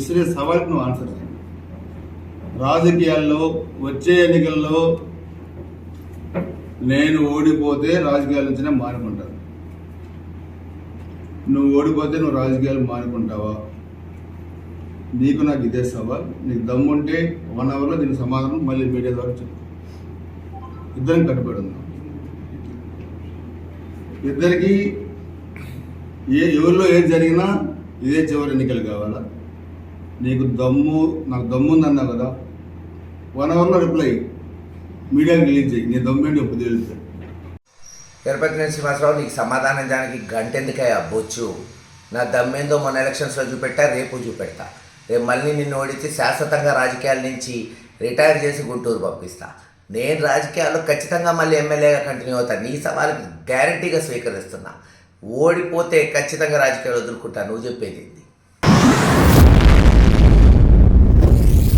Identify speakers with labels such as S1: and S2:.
S1: విసిరే సవాల్కి నువ్వు ఆన్సర్ చేయండి రాజకీయాల్లో వచ్చే ఎన్నికల్లో నేను ఓడిపోతే రాజకీయాల నుంచినే మానుకుంటాను నువ్వు ఓడిపోతే నువ్వు రాజకీయాలు మానుకుంటావా నీకు నాకు ఇదే సవాల్. నీకు దమ్ముంటే వన్ అవర్లో దీనికి సమాధానం మళ్ళీ మీడియా ద్వారా చెప్పు. ఇద్దరం కట్టుబడి ఉన్నాం. ఇద్దరికి ఏ ఎవరిలో ఏది జరిగినా ఇదే చివరి ఎన్నికలు కావాలా? నీకు దమ్ము నాకు దమ్ము ఉందన్నావు కదా. వన్ అవర్లో రిప్లై మీడియాకి రిలీజ్ చేయి నీ దమ్ము ఏంటి ఎప్పుడు తెలుస్తుంది
S2: తిరుపతి శ్రీనివాసరావు నీకు సమాధానం దానికి గంటెందుకయ్యా బొచ్చు. నా దమ్మేందో మొన్న ఎలక్షన్స్లో చూపెట్టా రేపు చూపెడతా. రేపు మళ్ళీ నిన్ను ఓడించి శాశ్వతంగా రాజకీయాల నుంచి రిటైర్ చేసి గుంటూరు పంపిస్తా. నేను రాజకీయాల్లో ఖచ్చితంగా మళ్ళీ ఎమ్మెల్యేగా కంటిన్యూ అవుతాను నీ సవాల్కి గ్యారంటీగా స్వీకరిస్తున్నా. ఓడిపోతే ఖచ్చితంగా రాజకీయాలు వదులుకుంటా. నువ్వు చెప్పేది